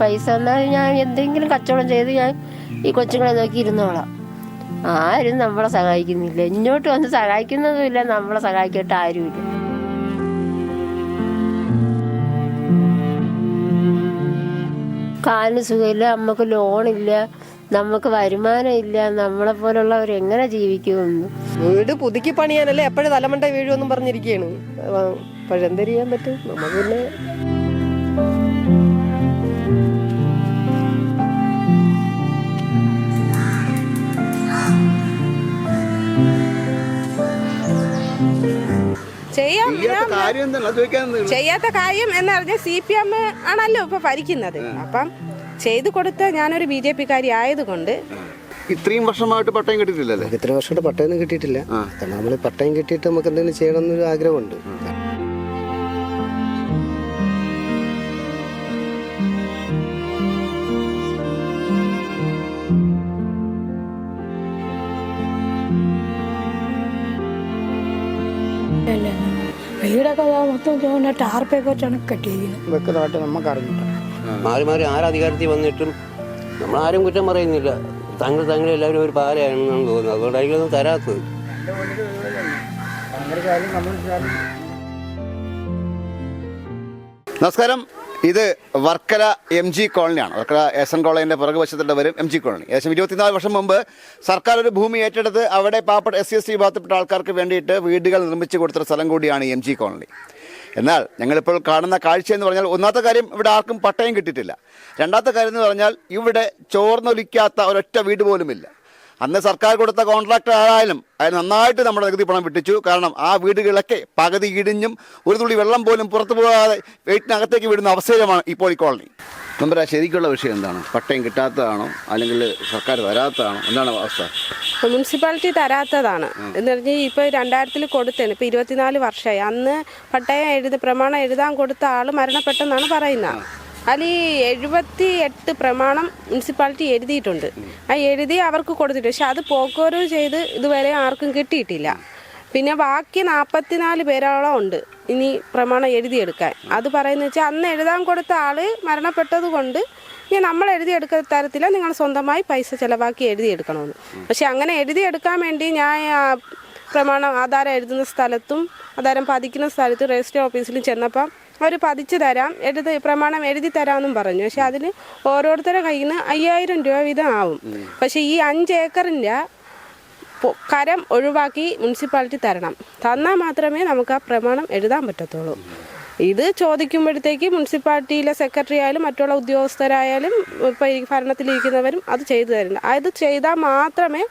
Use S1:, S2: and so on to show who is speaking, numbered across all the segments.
S1: പൈസ എന്നാൽ ഞാൻ എന്തെങ്കിലും കച്ചവടം ചെയ്ത് ഞാൻ ഈ കൊച്ചുങ്ങളെ നോക്കി ഇരുന്നോളാം. ആരും നമ്മളെ സഹായിക്കുന്നില്ല. ഇങ്ങോട്ട് വന്ന് സഹായിക്കുന്നതുമില്ല നമ്മളെ സഹായിക്കട്ടെ ആരുമില്ല. കാലിന് സുഖമില്ല അമ്മയ്ക്ക് ലോണില്ല. നമുക്ക് വരുമാനം ഇല്ല. നമ്മളെ പോലുള്ളവർ എങ്ങനെ ജീവിക്കുമെന്ന്.
S2: വീട് പുതുക്കി പണിയാനല്ലേ എപ്പോഴും തലമണ്ട വീഴുമെന്നും പറഞ്ഞിരിക്കുകയാണ് പഴന്തരിയാൻ ചെയ്യാൻ പറ്റും? നമുക്ക് പിന്നെ
S3: ചെയ്യാം.
S4: ചെയ്യാത്ത കാര്യം എന്നറിഞ്ഞ
S3: ചെയ്യാത്ത കാര്യം എന്ന് പറഞ്ഞാൽ സി പി എം ആണല്ലോ ഇപ്പൊ ഭരിക്കുന്നത്. അപ്പം ചെയ്തു കൊടുത്ത ഞാനൊരു ബി ജെ പിക്കാരി ആയതുകൊണ്ട്
S4: ഇത്രയും വർഷമായിട്ട് പട്ടയം കിട്ടിയിട്ടില്ലല്ലേ?
S5: ഇത്രയും ഇത്ര വർഷമായിട്ട് പട്ടയം കിട്ടിയിട്ടില്ല. കാരണം നമ്മൾ പട്ടയം കിട്ടിയിട്ട് നമുക്ക് എന്തെങ്കിലും ചെയ്യണം എന്നൊരു ആഗ്രഹമുണ്ട്
S6: വീടൊക്കെ മൊത്തം ചോദിച്ചാൽ ടാർപ്പൊക്കെ വെച്ചാണ് കെട്ടിയിരിക്കുന്നത്.
S7: വെക്കുന്നതായിട്ട് നമുക്ക് അറിഞ്ഞിട്ട്
S8: മാറി മാറി ആരധികാരത്തിൽ വന്നിട്ടും നമ്മൾ ആരും കുറ്റം പറയുന്നില്ല. താങ്കൾ താങ്കൾ എല്ലാവരും ഒരു പാലയാണെന്നാണ് തോന്നുന്നത്. അതുകൊണ്ടായിരിക്കും അത് തരാത്തത്.
S4: നമസ്കാരം. ഇത് വർക്കല എം ജി കോളനിയാണ്. വർക്കല എസ് എൻ കോളേജിന്റെ പുറകുവശത്തുള്ള വരും എം ജി കോളനി. ഏകദേശം ഇരുപത്തിനാല് വർഷം മുമ്പ് സർക്കാർ ഒരു ഭൂമി ഏറ്റെടുത്ത് അവിടെ പാവപ്പെട്ട എസ് സി എസ് ടി വിഭാഗത്തിൽപ്പെട്ട ആൾക്കാർക്ക് വേണ്ടിയിട്ട് വീടുകൾ നിർമ്മിച്ചു കൊടുത്ത സ്ഥലം കൂടിയാണ് എം ജി കോളനി. എന്നാൽ ഞങ്ങളിപ്പോൾ കാണുന്ന കാഴ്ച എന്ന് പറഞ്ഞാൽ ഒന്നാമത്തെ കാര്യം ഇവിടെ ആർക്കും പട്ടയം കിട്ടിയിട്ടില്ല. രണ്ടാമത്തെ കാര്യം എന്ന് പറഞ്ഞാൽ ഇവിടെ ചോർന്നൊലിക്കാത്ത ഒരൊറ്റ വീട് പോലുമില്ല. അന്ന് സർക്കാർ കൊടുത്ത കോൺട്രാക്ടർ ആയാലും അയാൾ നന്നായിട്ട് നമ്മുടെ നികുതി പണം വിട്ടിച്ചു. കാരണം ആ വീടുകളൊക്കെ പകുതി ഇടിഞ്ഞും ഒരു തുള്ളി വെള്ളം പോലും പുറത്തു പോകാതെ വീട്ടിനകത്തേക്ക് വിടുന്ന അവസരമാണ് ഇപ്പോൾ ഈ കോളനി. നമ്മുടെ ശരിക്കുള്ള വിഷയം എന്താണ്? പട്ടയം കിട്ടാത്തതാണോ? അല്ലെങ്കിൽ സർക്കാർ വരാത്തതാണോ? എന്താണ് അവസ്ഥ?
S3: മുനിസിപ്പാലിറ്റി തരാത്തതാണ്. എന്ന് പറഞ്ഞാൽ ഇപ്പോൾ രണ്ടായിരത്തിൽ കൊടുത്തതാണ്. ഇപ്പോൾ ഇരുപത്തിനാല് വർഷമായി. അന്ന് പട്ടയം എഴുതി പ്രമാണം എഴുതാൻ കൊടുത്ത ആൾ മരണപ്പെട്ടെന്നാണ് പറയുന്നത്. അതിൽ ഈ എഴുപത്തി എട്ട് പ്രമാണം മുനിസിപ്പാലിറ്റി എഴുതിയിട്ടുണ്ട്. ആ എഴുതി അവർക്ക് കൊടുത്തിട്ടുണ്ട്. പക്ഷെ അത് പോക്കോരോ ചെയ്ത് ഇതുവരെ ആർക്കും കിട്ടിയിട്ടില്ല. പിന്നെ ബാക്കി നാൽപ്പത്തിനാല് പേരോളം ഉണ്ട്. ഇനി പ്രമാണം എഴുതിയെടുക്കാൻ. അത് പറയുന്നത് വെച്ചാൽ അന്ന് എഴുതാൻ കൊടുത്ത ആൾ മരണപ്പെട്ടത് കൊണ്ട് ഇനി നമ്മൾ എഴുതിയെടുക്കുന്ന തരത്തില്ല നിങ്ങൾ സ്വന്തമായി പൈസ ചിലവാക്കി എഴുതിയെടുക്കണമെന്ന്. പക്ഷെ അങ്ങനെ എഴുതിയെടുക്കാൻ വേണ്ടി ഞാൻ പ്രമാണം ആധാരം എഴുതുന്ന സ്ഥലത്തും ആധാരം പതിക്കുന്ന സ്ഥലത്തും രജിസ്റ്റർ ഓഫീസിലും ചെന്നപ്പം അവർ പതിച്ചു തരാം എഴുതി പ്രമാണം എഴുതി തരാമെന്നും പറഞ്ഞു. പക്ഷെ അതിന് ഓരോരുത്തരുടെ കയ്യിൽ നിന്ന് അയ്യായിരം രൂപ വീതം ആവും. പക്ഷെ ഈ അഞ്ച് ഏക്കറിന്റെ കരം ഒഴിവാക്കി മുനിസിപ്പാലിറ്റി തരണം. തന്നാൽ മാത്രമേ നമുക്ക് ആ പ്രമാണം എഴുതാൻ പറ്റത്തുള്ളൂ. ഇത് ചോദിക്കുമ്പോഴത്തേക്ക് മുനിസിപ്പാലിറ്റിയിലെ സെക്രട്ടറി ആയാലും മറ്റുള്ള ഉദ്യോഗസ്ഥരായാലും ഭരണത്തിലിരിക്കുന്നവരും അത് ചെയ്തു തരുന്നുണ്ട്. അത് ചെയ്താൽ മാത്രമേ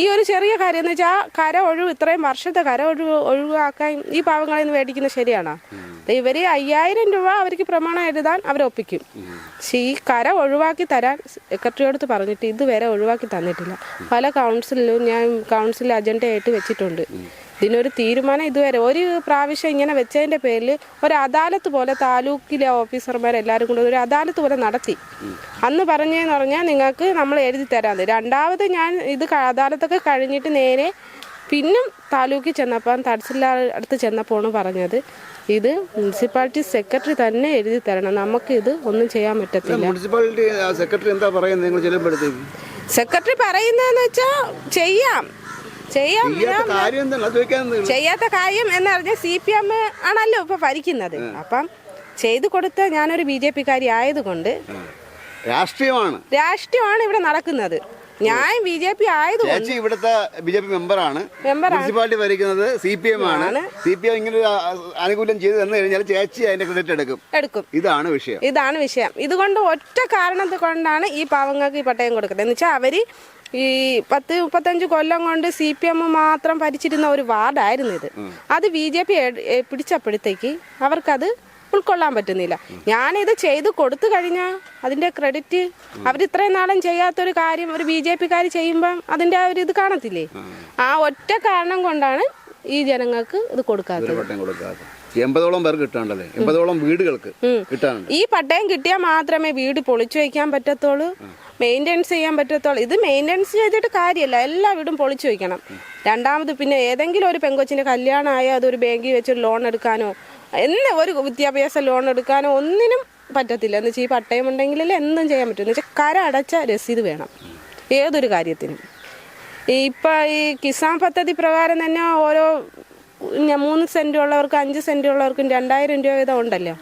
S3: ഈ ഒരു ചെറിയ കാര്യം എന്ന് വെച്ചാൽ കര ഒഴിവ് ഇത്രയും വർഷത്തെ കര ഒഴിവ് ഒഴിവാക്കാൻ ഈ പാവങ്ങളിൽ നിന്ന് മേടിക്കുന്നത് ശരിയാണോ. ദേ ഇവർ അയ്യായിരം രൂപ അവർക്ക് പ്രമാണം എഴുതാൻ അവരൊപ്പിക്കും പക്ഷേ ഈ കര ഒഴിവാക്കി തരാൻ സെക്രട്ടറിയോട് പറഞ്ഞിട്ട് ഇതുവരെ ഒഴിവാക്കി തന്നിട്ടില്ല. പല കൗൺസിലും ഞാൻ കൗൺസിൽ അജണ്ടയായിട്ട് വെച്ചിട്ടുണ്ട്. ഇതിനൊരു തീരുമാനം ഇതുവരെ. ഒരു പ്രാവശ്യം ഇങ്ങനെ വെച്ചതിന്റെ പേരിൽ ഒരു അദാലത്ത് പോലെ താലൂക്കിലെ ഓഫീസർമാരെല്ലാവരും കൂടെ ഒരു അദാലത്ത് പോലെ നടത്തി. അന്ന് പറഞ്ഞതെന്ന് പറഞ്ഞാൽ നിങ്ങൾക്ക് നമ്മൾ എഴുതി തരാം രണ്ടാമത് ഞാൻ ഇത് അദാലത്തൊക്കെ കഴിഞ്ഞിട്ട് നേരെ പിന്നും താലൂക്കിൽ ചെന്നപ്പോൾ തഹസിൽദാർ അടുത്ത് ചെന്നപ്പോഴാണ് പറഞ്ഞത് ഇത് മുനിസിപ്പാലിറ്റി സെക്രട്ടറി തന്നെ എഴുതി തരണം. നമുക്ക് ഇത് ഒന്നും ചെയ്യാൻ പറ്റത്തില്ല.
S4: മുനിസിപ്പാലിറ്റി സെക്രട്ടറി എന്താ പറയുന്നത് നിങ്ങൾ ചെല്ലുമ്പോഴത്തേക്ക്?
S3: സെക്രട്ടറി പറയുന്നതെന്ന് വെച്ചാൽ ചെയ്യാം. ചെയ്യാം
S4: ചെയ്യാത്ത കാര്യം
S3: എന്നറിഞ്ഞ സി പി എം ആണല്ലോ ഇപ്പൊ ഭരിക്കുന്നത്. അപ്പം ചെയ്തു കൊടുത്ത ഞാനൊരു ബി ജെ പിക്കാരി ആയതുകൊണ്ട്
S4: രാഷ്ട്രീയമാണ്.
S3: രാഷ്ട്രീയമാണ് ഇവിടെ നടക്കുന്നത്. ഞാൻ ബി ജെ പി ആയതുകൊണ്ട്
S4: ഇവിടുത്തെ ബി ജെ പി മെമ്പറാണ്. മുനിസിപ്പാലിറ്റി ഭരിക്കുന്നത് സി പി എം ആണ്. സി പി എം ഇങ്ങനെ ആനുകൂല്യം ചെയ്തു തന്നു കഴിഞ്ഞാൽ ചേച്ചി അതിന്റെ ക്രെഡിറ്റ് എടുക്കും.
S3: എടുക്കും.
S4: ഇതാണ് വിഷയം.
S3: ഇതാണ് വിഷയം. ഇതുകൊണ്ട് ഒറ്റ കാരണത്തെ കൊണ്ടാണ് ഈ പാവങ്ങൾക്ക് ഈ പട്ടയം കൊടുക്കുന്നത്. എന്ന് വെച്ചാൽ അവർ ഈ പത്ത് മുപ്പത്തഞ്ച് കൊല്ലം കൊണ്ട് സി പി എം മാത്രം ഭരിച്ചിരുന്ന ഒരു വാർഡായിരുന്നു ഇത്. അത് ബി ജെ പി പിടിച്ചപ്പോഴത്തേക്ക് അവർക്കത് ഉൾക്കൊള്ളാൻ പറ്റുന്നില്ല. ഞാനിത് ചെയ്ത് കൊടുത്തു കഴിഞ്ഞാൽ അതിന്റെ ക്രെഡിറ്റ് അവർ ഇത്രയും നാളും ചെയ്യാത്തൊരു കാര്യം ഒരു ബി ജെ പിക്കാർ ചെയ്യുമ്പം അതിന്റെ ആ ഒരു ഇത് കാണത്തില്ലേ? ആ ഒറ്റ കാരണം കൊണ്ടാണ് ഈ ജനങ്ങൾക്ക് ഇത് കൊടുക്കാത്തത്.
S4: എൺപതോളം പേർക്ക് കിട്ടാണ്ടല്ലേ എൺപതോളം വീടുകൾക്ക് കിട്ടാനുണ്ട്.
S3: ഈ പട്ടയം കിട്ടിയാൽ മാത്രമേ വീട് പൊളിച്ചു വയ്ക്കാൻ പറ്റത്തുള്ളൂ. മെയിന്റെനൻസ് ചെയ്യാൻ പറ്റത്തുള്ളൂ. ഇത് മെയിന്റെനൻസ് ചെയ്തിട്ട് കാര്യമല്ല. എല്ലാ വീടും പൊളിച്ചു വയ്ക്കണം. രണ്ടാമത് പിന്നെ ഏതെങ്കിലും ഒരു പെങ്കൊച്ചിന്റെ കല്യാണമായോ അതൊരു ബാങ്കിൽ വെച്ചൊരു ലോൺ എടുക്കാനോ എന്ന ഒരു വിദ്യാഭ്യാസ ലോൺ എടുക്കാനോ ഒന്നിനും പറ്റത്തില്ല. എന്ന് വെച്ചാൽ ഈ പട്ടയം ഉണ്ടെങ്കിലല്ലേ എന്തും ചെയ്യാൻ പറ്റും. എന്ന് വെച്ചാൽ കര അടച്ച രസീത് വേണം. ഏതൊരു കാര്യത്തിനും. ഇപ്പം ഈ കിസാൻ പദ്ധതി പ്രകാരം തന്നെ ഓരോ മൂന്ന് സെന്റ് ഉള്ളവർക്കും അഞ്ച് സെന്റ് ഉള്ളവർക്കും രണ്ടായിരം രൂപ വീതം ഉണ്ടല്ലോ.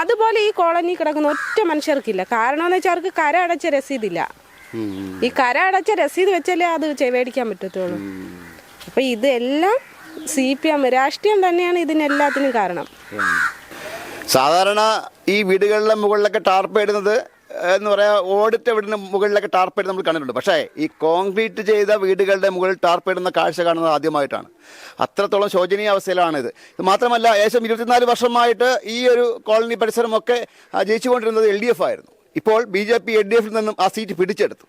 S3: അതുപോലെ ഈ കോളനി കിടക്കുന്ന ഒറ്റ മനുഷ്യർക്കില്ല. കാരണം എന്ന് വെച്ചാൽ അവർക്ക് കര അടച്ച രസീതില്ല. ഈ കര അടച്ച രസീത് വെച്ചല്ലേ അത് ചെവേടിക്കാൻ പറ്റത്തുള്ളൂ. അപ്പൊ ഇതെല്ലാം സി പി എം രാഷ്ട്രീയം തന്നെയാണ് ഇതിനെല്ലാത്തിനും കാരണം.
S4: സാധാരണ ഈ വീടുകളിലെ മുകളിലൊക്കെ ടാർപ്പ് ഇടുന്നത് എന്ന് പറയാ ഓടിത്തെ വീടിന് മുകളിലൊക്കെ ടാർപ്പേഡ് നമ്മൾ കണ്ടിട്ടുണ്ട്. പക്ഷേ ഈ കോൺക്രീറ്റ് ചെയ്ത വീടുകളുടെ മുകളിൽ ടാർപ്പ് ഇടുന്ന കാഴ്ച കാണുന്നത് ആദ്യമായിട്ടാണ്. അത്രത്തോളം ശോചനീയ അവസ്ഥയിലാണ് ഇത് മാത്രമല്ല ഏകദേശം ഇരുപത്തിനാല് വർഷമായിട്ട് ഈ ഒരു കോളനി പരിസരമൊക്കെ ജയിച്ചുകൊണ്ടിരുന്നത് എൽ ഡി എഫ് ആയിരുന്നു. ഇപ്പോൾ B J P L D എഫിൽ നിന്നും ആ സീറ്റ് പിടിച്ചെടുത്തു.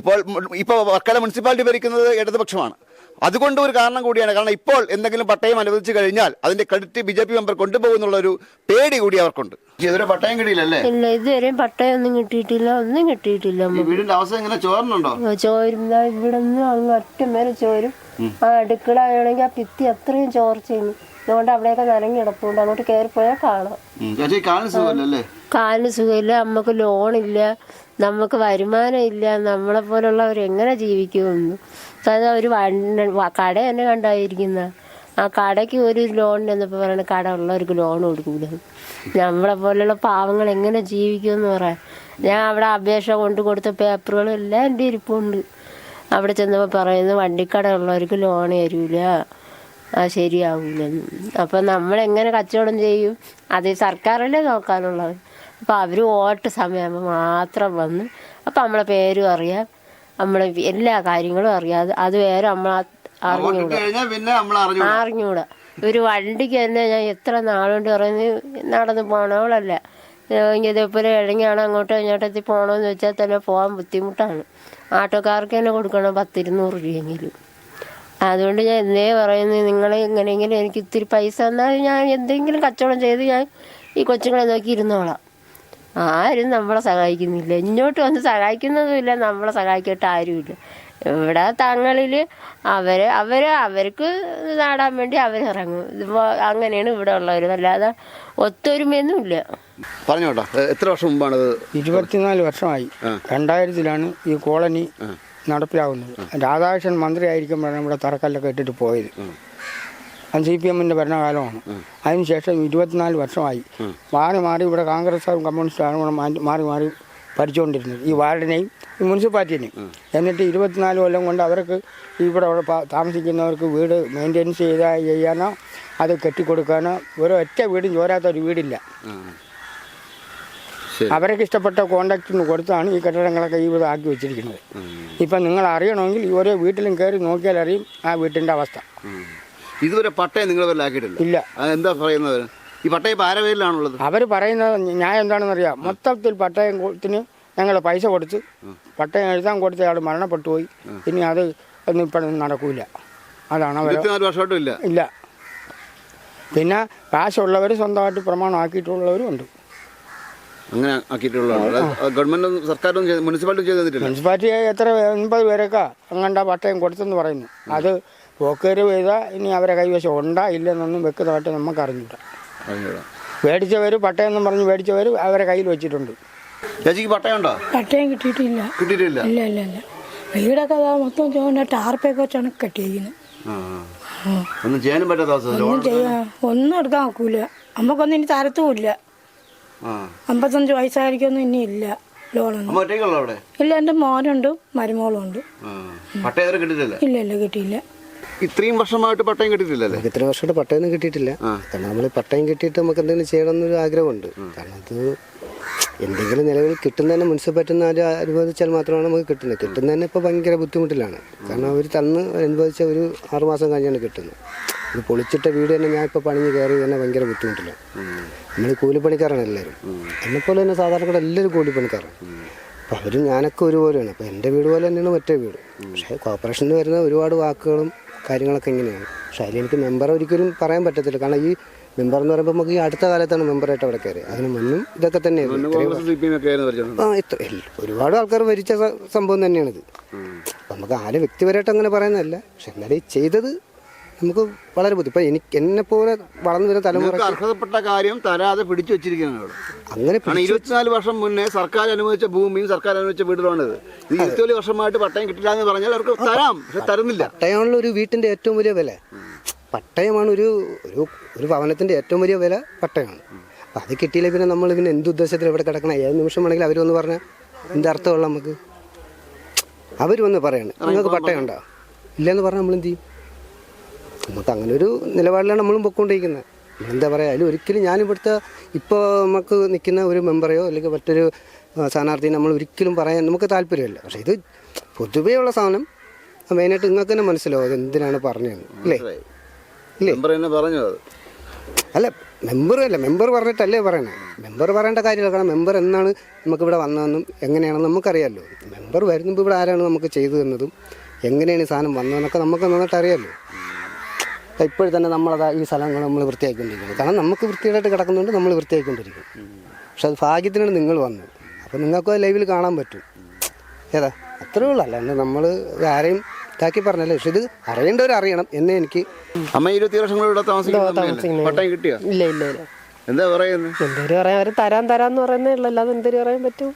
S4: ഇപ്പോൾ ഇപ്പോൾ വർക്കല മുനിസിപ്പാലിറ്റി ഭരിക്കുന്നത് ഇടതുപക്ഷമാണ്. അതുകൊണ്ട് ഒരു കാരണം കൂടിയാണ്. കാരണം ഇപ്പോൾ എന്തെങ്കിലും പട്ടയം അനുവദിച്ചു കഴിഞ്ഞാൽ അതിന്റെ credit B J P member കൊണ്ടുപോകുന്നുള്ള ഒരു പേടി കൂടി അവർക്കുണ്ട്. ഇതുവരെ പട്ടയം കിട്ടിയില്ലല്ലേ?
S1: ഇല്ല ഇതുവരെയും പട്ടയൊന്നും കിട്ടിയിട്ടില്ല. ഒന്നും കിട്ടിയിട്ടില്ല
S4: വീടിന്റെ അവസ്ഥ എങ്ങനെ ചോരുന്നുണ്ടോ
S1: ചോരും ഇവിടെ നിന്ന് ഒറ്റ മേലെ ചോരും. ആ അടുക്കള ആണെങ്കിൽ ആ ഭിത്തി അത്രയും ചോർച്ചയാണ് അതുകൊണ്ട് അവിടെയൊക്കെ നനഞ്ഞ് കിടപ്പുണ്ട്. അങ്ങോട്ട് കയറിപ്പോയാൽ കാണാം.
S4: ചേച്ചി കാണുന്ന സുഖമല്ലേ
S1: കാലിന് സുഖമില്ല. നമുക്ക് ലോണില്ല നമുക്ക് വരുമാനം ഇല്ല നമ്മളെ പോലുള്ളവർ എങ്ങനെ ജീവിക്കുമെന്ന്. അതായത് ഒരു കട തന്നെ കണ്ടായിരിക്കുന്ന. ആ കടയ്ക്ക് ഒരു ലോൺ എന്നപ്പോൾ പറയുന്നത് കട ഉള്ളവർക്ക് ലോൺ കൊടുക്കൂല. നമ്മളെ പോലുള്ള പാവങ്ങൾ എങ്ങനെ ജീവിക്കുമെന്ന് പറയാം. ഞാൻ അവിടെ അപേക്ഷ കൊണ്ട് കൊടുത്ത പേപ്പറുകളെല്ലാം എന്റെ ഇരിപ്പുണ്ട്. അവിടെ ചെന്നപ്പോൾ പറയുന്നത് വണ്ടിക്കട ഉള്ളവർക്ക് ലോൺ തരൂല. ആ ശരിയാവൂലെന്ന്. അപ്പം നമ്മളെങ്ങനെ കച്ചവടം ചെയ്യും? അത് സർക്കാരല്ലേ നോക്കാനുള്ളത്. അപ്പം അവർ ഓട്ട സമയമാകുമ്പോൾ മാത്രം വന്ന് അപ്പം നമ്മളെ പേരും അറിയാം. നമ്മളെ എല്ലാ കാര്യങ്ങളും അറിയാം. അത് വേറെ നമ്മൾ
S4: അറിഞ്ഞുകൂടാ
S1: അറിഞ്ഞുകൂടാ ഒരു വണ്ടിക്ക് തന്നെ ഞാൻ എത്ര നാളുകൊണ്ട് പറയുന്നത് നടന്ന് പോണവളല്ല. ഇതേപോലെ ഇഴങ്ങിയാണ് അങ്ങോട്ടോ ഇങ്ങോട്ടത്തി പോകണമെന്ന് വെച്ചാൽ തന്നെ പോകാൻ ബുദ്ധിമുട്ടാണ്. ആട്ടോക്കാർക്ക് തന്നെ കൊടുക്കണം പത്തിരുന്നൂറ് രൂപയെങ്കിലും. അതുകൊണ്ട് ഞാൻ എന്നേ പറയുന്നത് നിങ്ങൾ എങ്ങനെയെങ്കിലും എനിക്ക് ഇത്തിരി പൈസ തന്നാൽ ഞാൻ എന്തെങ്കിലും കച്ചവടം ചെയ്ത് ഞാൻ ഈ കൊച്ചുങ്ങളെ നോക്കി ഇരുന്നോളാം. ആരും നമ്മളെ സഹായിക്കുന്നില്ല. ഇങ്ങോട്ട് വന്ന് സഹായിക്കുന്നതുമില്ല നമ്മളെ സഹായിക്കട്ട് ആരുമില്ല. ഇവിടെ തങ്ങളിൽ അവർ അവർ അവർക്ക് നാടാൻ വേണ്ടി അവരിറങ്ങും. ഇതിപ്പോൾ അങ്ങനെയാണ് ഇവിടെ ഉള്ളവർ അല്ലാതെ ഒത്തൊരുമയൊന്നും ഇല്ല
S4: പറഞ്ഞോട്ടോ എത്ര വർഷം മുമ്പാണ്
S7: ഇരുപത്തിനാല് വർഷമായി. രണ്ടായിരത്തിലാണ് ഈ കോളനി നടപ്പിലാവുന്നത്. രാധാകൃഷ്ണൻ മന്ത്രി മന്ത്രിയായിരിക്കുമ്പോഴാണ് ഇവിടെ തറക്കല്ലൊക്കെ ഇട്ടിട്ട് പോയത്. അത് സി പി എമ്മിന്റെ ഭരണകാലമാണ്. അതിനുശേഷം ഇരുപത്തിനാല് വർഷമായി. മാറി മാറി ഇവിടെ കോൺഗ്രസ്സുകാരും കമ്മ്യൂണിസ്റ്റുകാരും കൂടെ മാറ്റി മാറി മാറി ഭരിച്ചുകൊണ്ടിരുന്നത്. ഈ വാർഡിനെയും ഈ മുനിസിപ്പാലിറ്റിനെയും എന്നിട്ട് ഇരുപത്തിനാല് കൊല്ലം കൊണ്ട് അവർക്ക് ഇവിടെ അവിടെ താമസിക്കുന്നവർക്ക് വീട് മെയിന്റെനൻസ് ചെയ്താ ചെയ്യാനോ അത് കെട്ടിക്കൊടുക്കാനോ ഒരു ഒറ്റ വീടും ചോരാത്ത ഒരു വീടില്ല. അവരൊക്കെ ഇഷ്ടപ്പെട്ട കോണ്ടാക്റ്റിന് കൊടുത്താണ് ഈ കെട്ടിടങ്ങളൊക്കെ ഈ വിധം ആക്കി വെച്ചിരിക്കുന്നത്. ഇപ്പം നിങ്ങൾ അറിയണമെങ്കിൽ ഓരോ വീട്ടിലും കയറി നോക്കിയാൽ അറിയും ആ വീട്ടിന്റെ അവസ്ഥ.
S4: ഇതുവരെ പട്ടയം നിങ്ങൾ ആക്കിയിട്ടില്ല.
S7: ഇല്ല.
S4: എന്താ പറയുന്നത്? ഈ പട്ടയം ഇപ്പം ആരുടെ പേരിലാണുള്ളത്?
S7: അവർ പറയുന്നത് ഞാൻ എന്താണെന്ന് അറിയാം മൊത്തത്തിൽ പട്ടയത്തിന് ഞങ്ങൾ പൈസ കൊടുത്ത് പട്ടയം എഴുതാൻ കൊടുത്ത അയാൾ മരണപ്പെട്ടു പോയി. ഇനി അത് ഒന്നും ഇപ്പം നടക്കൂല. അതാണ് അവർ
S4: വർഷമായിട്ടും ഇല്ല.
S7: ഇല്ല. പിന്നെ കാശുള്ളവർ സ്വന്തമായിട്ട് പ്രമാണമാക്കിയിട്ടുള്ളവരും ഉണ്ട്.
S4: അങ്ങനെ ആക്കിയിട്ടുള്ളതാണ്. ഗവൺമെന്റും സർക്കാരും മുനിസിപ്പാലിറ്റി
S7: മുനിസിപ്പാലിറ്റി എത്ര എൺപത് പേരൊക്കെ അങ്ങണ്ട പട്ടയം കൊടുത്തെന്ന് പറയുന്നു. അത് പോക്കേര് ചെയ്താൽ ഇനി അവരെ കൈവശം ഉണ്ടാ ഇല്ലെന്നൊന്നും വെക്കുന്നതായിട്ട് നമുക്ക് അറിഞ്ഞില്ല
S4: അറിഞ്ഞൂടാ.
S7: മേടിച്ചവർ പട്ടയെന്നും പറഞ്ഞ് മേടിച്ചവർ അവരെ കയ്യിൽ വെച്ചിട്ടുണ്ട്.
S4: ചേച്ചിക്ക് പട്ടയം ഉണ്ടോ
S6: പട്ടയം കിട്ടിയിട്ടില്ല.
S4: കിട്ടിയിട്ടില്ല?
S6: ഇല്ല ഇല്ല ഇല്ല. വീടൊക്കെ അതാ മൊത്തം ചോദിച്ച ടാർപ്പൊക്കെ വെച്ചാണ് കെട്ടിയിരിക്കുന്നത്.
S4: ഒന്നും ചെയ്യാനും പറ്റാത്ത
S6: ഒന്നും ചെയ്യാ ഒന്നും എടുക്കാൻ നോക്കൂല നമുക്കൊന്നും ഇനി തരത്തുമില്ല
S4: ആ.
S6: അമ്പത്തഞ്ച് വയസ്സായിരിക്കൊന്നും ഇനി ഇല്ല ലോണൊന്നും.
S4: അവിടെ?
S6: ഇല്ല എന്റെ മോനുണ്ട് മരുമോളും ഉണ്ട്
S4: ആ. പട്ടയം കിട്ടിയിട്ടില്ല?
S6: ഇല്ല ഇല്ല കിട്ടിയില്ല.
S4: ഇത്രയും വർഷമായിട്ട് പട്ടയം കിട്ടിയിട്ടില്ലല്ലേ?
S5: ഇത്രയും ഇത്ര വർഷമായിട്ട് പട്ടയൊന്നും കിട്ടിയിട്ടില്ല. കാരണം നമ്മൾ പട്ടയം കിട്ടിയിട്ട് നമുക്ക് എന്തെങ്കിലും ചെയ്യണം എന്നൊരു ആഗ്രഹമുണ്ട് കാരണം അത് എന്തെങ്കിലും നിലവിൽ കിട്ടുന്നതന്നെ മുനിസിപ്പാലിറ്റിയിൽ ആര് അനുവദിച്ചാൽ മാത്രമാണ് നമുക്ക് കിട്ടുന്നത്. കിട്ടുന്നതന്നെ ഇപ്പോൾ ഭയങ്കര ബുദ്ധിമുട്ടിലാണ്. കാരണം അവർ തന്ന് അനുവദിച്ച ഒരു ആറുമാസം കഴിഞ്ഞാണ് കിട്ടുന്നത്. ഇത് പൊളിച്ചിട്ട വീട് തന്നെ ഞാൻ ഇപ്പോൾ പണിഞ്ഞ് കയറി തന്നെ ഭയങ്കര ബുദ്ധിമുട്ടിലാണ്. നമ്മൾ കൂലിപ്പണിക്കാരാണ് എല്ലാവരും. എന്നെപ്പോലെ തന്നെ സാധാരണക്കാർ എല്ലാവരും കൂലിപ്പണിക്കാരാണ് അപ്പോൾ അവരും ഞാനൊക്കെ ഒരുപോലെയാണ്. അപ്പോൾ എന്റെ വീട് പോലെ തന്നെയാണ് മറ്റേ വീട്. പക്ഷേ കോർപ്പറേഷനിൽ വരുന്ന ഒരുപാട് വാക്കുകളും കാര്യങ്ങളൊക്കെ ഇങ്ങനെയാണ്. പക്ഷേ അതിലെനിക്ക് മെമ്പർ ഒരിക്കലും പറയാൻ പറ്റത്തില്ല. കാരണം ഈ മെമ്പർ എന്ന് പറയുമ്പോൾ നമുക്ക് ഈ അടുത്ത കാലത്താണ് മെമ്പറായിട്ട് അവിടെ കയറി അതിന് മുന്നും ഇതൊക്കെ തന്നെയായിരുന്നു. ആ ഇത്ര ഒരുപാട് ആൾക്കാർ ഭരിച്ച സംഭവം തന്നെയാണിത്. നമുക്ക് ആരും വ്യക്തിപരമായിട്ട് അങ്ങനെ പറയുന്നതല്ല. പക്ഷെ എന്നാലും ഈ ചെയ്തത് നമുക്ക് വളരെ ബുദ്ധി. ഇപ്പം എനിക്ക് എന്നെ പോലെ വളർന്നു വരുന്ന തലമുറ
S4: അർഹതപ്പെട്ട കാര്യം തരാതെ പിടിച്ചു വെച്ചിരിക്കുന്നു അവിടെ
S5: അങ്ങനെ
S4: ഇരുപത്തിനാല് വർഷം മുന്നേ സർക്കാർ അനുവദിച്ച ഭൂമിയും സർക്കാർ അനുവദിച്ച വീടുകളാണിത്. ഇത് ഇരുപത്തിനാല് വർഷമായിട്ട് പട്ടയം കിട്ടില്ല എന്ന് പറഞ്ഞാൽ അവർക്ക് തരാം പക്ഷെ തരുന്നില്ല.
S5: പട്ടയമാണല്ലോ ഒരു വീട്ടിന്റെ ഏറ്റവും വലിയ വില. പട്ടയമാണ് ഒരു ഒരു ഒരു ഭവനത്തിന്റെ ഏറ്റവും വലിയ വില പട്ടയമാണ്. അപ്പം അത് കിട്ടിയില്ല പിന്നെ നമ്മൾ പിന്നെ എന്ത് ഉദ്ദേശത്തിൽ ഇവിടെ കിടക്കണം? ഏത് നിമിഷം വേണമെങ്കിൽ അവർ വന്ന് പറഞ്ഞാൽ എന്ത് അർത്ഥമുള്ള നമുക്ക്? അവർ വന്ന് പറയണം നിങ്ങൾക്ക് പട്ടയം ഉണ്ടോ ഇല്ലയെന്ന് പറഞ്ഞാൽ നമ്മൾ എന്ത് ചെയ്യും? നമുക്ക് അങ്ങനെ ഒരു നിലപാടിലാണ് നമ്മളും പൊയ്ക്കൊണ്ടിരിക്കുന്നത് എന്താ പറയുക അതിൽ ഒരിക്കലും ഞാനിവിടുത്തെ ഇപ്പോൾ നമുക്ക് നിൽക്കുന്ന ഒരു മെമ്പറെയോ അല്ലെങ്കിൽ മറ്റൊരു സ്ഥാനാർത്ഥി സ്ഥാനാർത്ഥിയെ നമ്മൾ ഒരിക്കലും പറയാൻ നമുക്ക് താല്പര്യമില്ല. പക്ഷേ ഇത് പൊതുവേ ഉള്ള സാധനം. മെയിനായിട്ട് നിങ്ങൾക്ക് തന്നെ മനസ്സിലാവും അത് എന്തിനാണ് പറഞ്ഞത് അല്ലേ? ഇല്ലേ?
S4: പറഞ്ഞു
S5: അല്ല മെമ്പർ അല്ല മെമ്പർ പറഞ്ഞിട്ടല്ലേ പറയണേ. മെമ്പർ പറയേണ്ട കാര്യമില്ല കാരണം മെമ്പർ എന്നാണ് നമുക്കിവിടെ വന്നതെന്നും എങ്ങനെയാണെന്ന് നമുക്കറിയാമല്ലോ മെമ്പർ വരുമ്പോൾ ഇവിടെ ആരാണ് നമുക്ക് ചെയ്തു തന്നതും എങ്ങനെയാണ് ഈ സാധനം വന്നതെന്നൊക്കെ നമുക്ക് നന്നായിട്ട് അറിയാമല്ലോ ഇപ്പോൾ തന്നെ നമ്മളത് ഈ സ്ഥലങ്ങൾ നമ്മൾ വൃത്തിയാക്കിക്കൊണ്ടിരിക്കുന്നത്. കാരണം നമുക്ക് വൃത്തിയായിട്ട് കിടക്കുന്നുണ്ട് നമ്മൾ വൃത്തിയാക്കിക്കൊണ്ടിരിക്കും. പക്ഷെ അത് ഭാഗ്യത്തിനാണ് നിങ്ങൾ വന്നത്. അപ്പോൾ നിങ്ങൾക്ക് അത് ലൈവിൽ കാണാൻ പറ്റും. ഏതാ? അത്രേ ഉള്ളൂ. അല്ലാണ്ട് നമ്മൾ ആരെയും ഇതാക്കി പറഞ്ഞല്ലേ. പക്ഷെ ഇത് അറിയേണ്ടവർ അറിയണം എന്നേ എനിക്ക്
S4: അമ്മ ഇരുപത്തി താമസിക്കുന്ന പട്ടയം കിട്ടിയോ?
S2: ഇല്ല ഇല്ല
S4: എന്താ പറയുന്നത്
S2: എന്തേലും പറയാൻ അവർ തരാൻ തരാന്ന് പറയുന്നേ ഉള്ളൂ. അല്ലാതെ എന്തേലും പറയാൻ പറ്റും?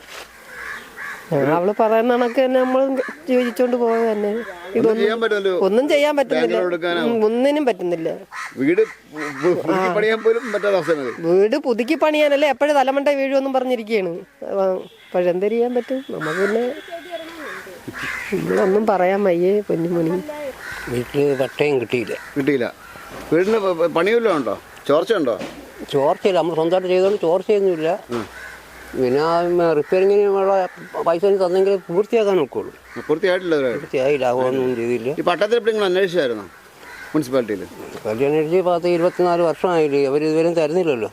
S2: അവൾ പറയുന്ന കണക്ക് തന്നെ നമ്മൾ ജീവിച്ചോണ്ട് പോയത് തന്നെ. ഇതൊന്നും ഒന്നും ചെയ്യാൻ പറ്റുന്നില്ല. ഒന്നിനും പറ്റുന്നില്ല.
S4: വീട്
S2: വീട് പുതുക്കി പണിയാനല്ലേ എപ്പോഴും തലമണ്ട വീഴുമെന്നും പറഞ്ഞിരിക്കുകയാണ് പഴെന്തൊരു ചെയ്യാൻ പറ്റും. നമുക്ക് പിന്നെ നമ്മളൊന്നും പറയാൻ വയ്യേ പൊന്നുമണി
S8: വീട്ടിൽ പട്ടയം കിട്ടിയില്ല.
S4: കിട്ടിയില്ല. വീടിന് പണിയില്ല ഉണ്ടോ? ചോർച്ച ഉണ്ടോ
S8: ചോർച്ചയില്ല. നമ്മൾ സ്വന്തമായിട്ട് ചെയ്തോണ്ട് ചോർച്ചയൊന്നുമില്ല. പിന്നെ റിപ്പയറിങ്ങിനുള്ള പൈസ എനിക്ക് തന്നെങ്കിൽ പൂർത്തിയാക്കാൻ നോക്കുള്ളൂ.
S4: പൂർത്തിയായിട്ടില്ല.
S8: പൂർത്തിയായില്ല ആവുകയൊന്നും ചെയ്തില്ല.
S4: ഈ പട്ടത്തിൽ എപ്പോഴും നിങ്ങൾ അന്വേഷിച്ചായിരുന്നോ? മുനിസിപ്പാലിറ്റിയിൽ.
S8: മുനിസിപ്പാലിറ്റി അന്വേഷിച്ച് പത്ത് ഇരുപത്തിനാല് വർഷമായില്ലേ അവർ ഇതുവരെയും തരുന്നില്ലല്ലോ.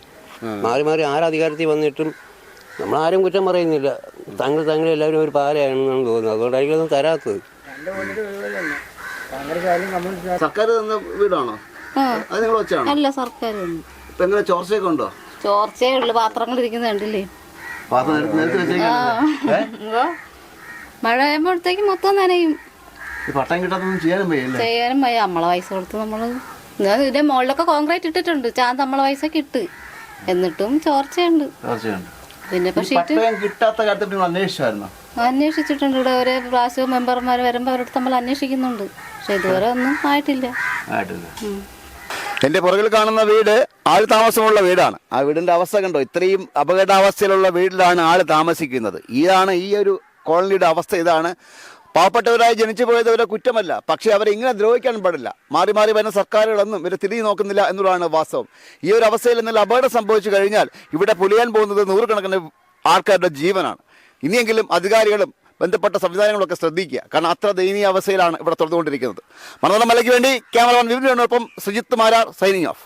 S8: മാറി മാറി ആരധികാരത്തിൽ വന്നിട്ടും നമ്മളാരും കുറ്റം പറയുന്നില്ല. താങ്കൾ താങ്കൾ എല്ലാവരും ഒരു പാരയാണെന്നാണ് തോന്നുന്നത്. അതുകൊണ്ടായിരിക്കും ഒന്നും തരാത്തത്.
S4: സർക്കാർ തന്ന വീടാണോ? അത് നിങ്ങൾ വെച്ചാണോ?
S9: അല്ല സർക്കാർ
S4: ചോർച്ചയൊക്കെ ഉണ്ടോ?
S9: ചോർച്ചയുള്ള ഉള്ളു പാത്രങ്ങൾ ഇരിക്കുന്നത് കണ്ടില്ലേ?
S4: പാത്രം നിരത്തി വെച്ചേക്കാണ്?
S9: മഴ ആകുമ്പോഴത്തേക്ക് മൊത്തം നനയും.
S4: പട്ടം കിട്ടാത്തൊന്നും ചെയ്യാനും വയ്യല്ലേ?
S9: ചെയ്യാനും വയ്യ. നമ്മളെ പൈസ കൊടുത്ത് നമ്മൾ ഞാൻ ഇതിന്റെ മുകളിലൊക്കെ കോൺക്രീറ്റ് ഇട്ടിട്ടുണ്ട്. ചാൻ നമ്മളെ പൈസ കിട്ട് എന്നിട്ടും ചോർച്ചയുണ്ട്.
S4: ചോർച്ചയുണ്ട്.
S9: പിന്നെ
S4: കിട്ടാത്ത കാര്യത്തിൽ നിങ്ങൾ
S9: അന്വേഷിച്ചിട്ടുണ്ട്. ഇവിടെ ഓരോ പ്രാവശ്യവും മെമ്പർമാർ വരുമ്പോൾ അവരുടെ നമ്മൾ അന്വേഷിക്കുന്നുണ്ട്. പക്ഷെ ഇതുവരെ ഒന്നും ആയിട്ടില്ല.
S4: ആയിട്ടില്ല. എന്റെ പുറകിൽ കാണുന്ന വീട് ആൾ താമസമുള്ള വീടാണ്. ആ വീടിന്റെ അവസ്ഥ കണ്ടോ? ഇത്രയും അപകടാവസ്ഥയിലുള്ള വീട്ടിലാണ് ആൾ താമസിക്കുന്നത്. ഇതാണ് ഈ ഒരു കോളനിയുടെ അവസ്ഥ. ഇതാണ് പാവപ്പെട്ടവരായി ജനിച്ചു പോയതവരെ കുറ്റമല്ല. പക്ഷേ അവരെ ഇങ്ങനെ ദ്രോഹിക്കാൻ പാടില്ല. മാറി മാറി വരുന്ന സർക്കാരുകളൊന്നും ഇവരെ തിരിഞ്ഞു നോക്കുന്നില്ല എന്നുള്ളതാണ് വാസ്തവം. ഈ ഒരു അവസ്ഥയിൽ എന്നാൽ അപകടം സംഭവിച്ചു കഴിഞ്ഞാൽ ഇവിടെ പുലിയാൻ പോകുന്നത് നൂറുകണക്കിന് ആൾക്കാരുടെ ജീവനാണ്. ഇനിയെങ്കിലും അധികാരികളും ബന്ധപ്പെട്ട സംവിധാനങ്ങളൊക്കെ ശ്രദ്ധിക്കുക. കാരണം അത്ര ദയനീയ അവസ്ഥയിലാണ് ഇവിടെ തുറന്നുകൊണ്ടിരിക്കുന്നത്. മണതല മലയ്ക്ക് വേണ്ടി ക്യാമറമാൻ വിപിനോടൊപ്പം സുജിത്ത് മാരാർ സൈനിങ് ഓഫ്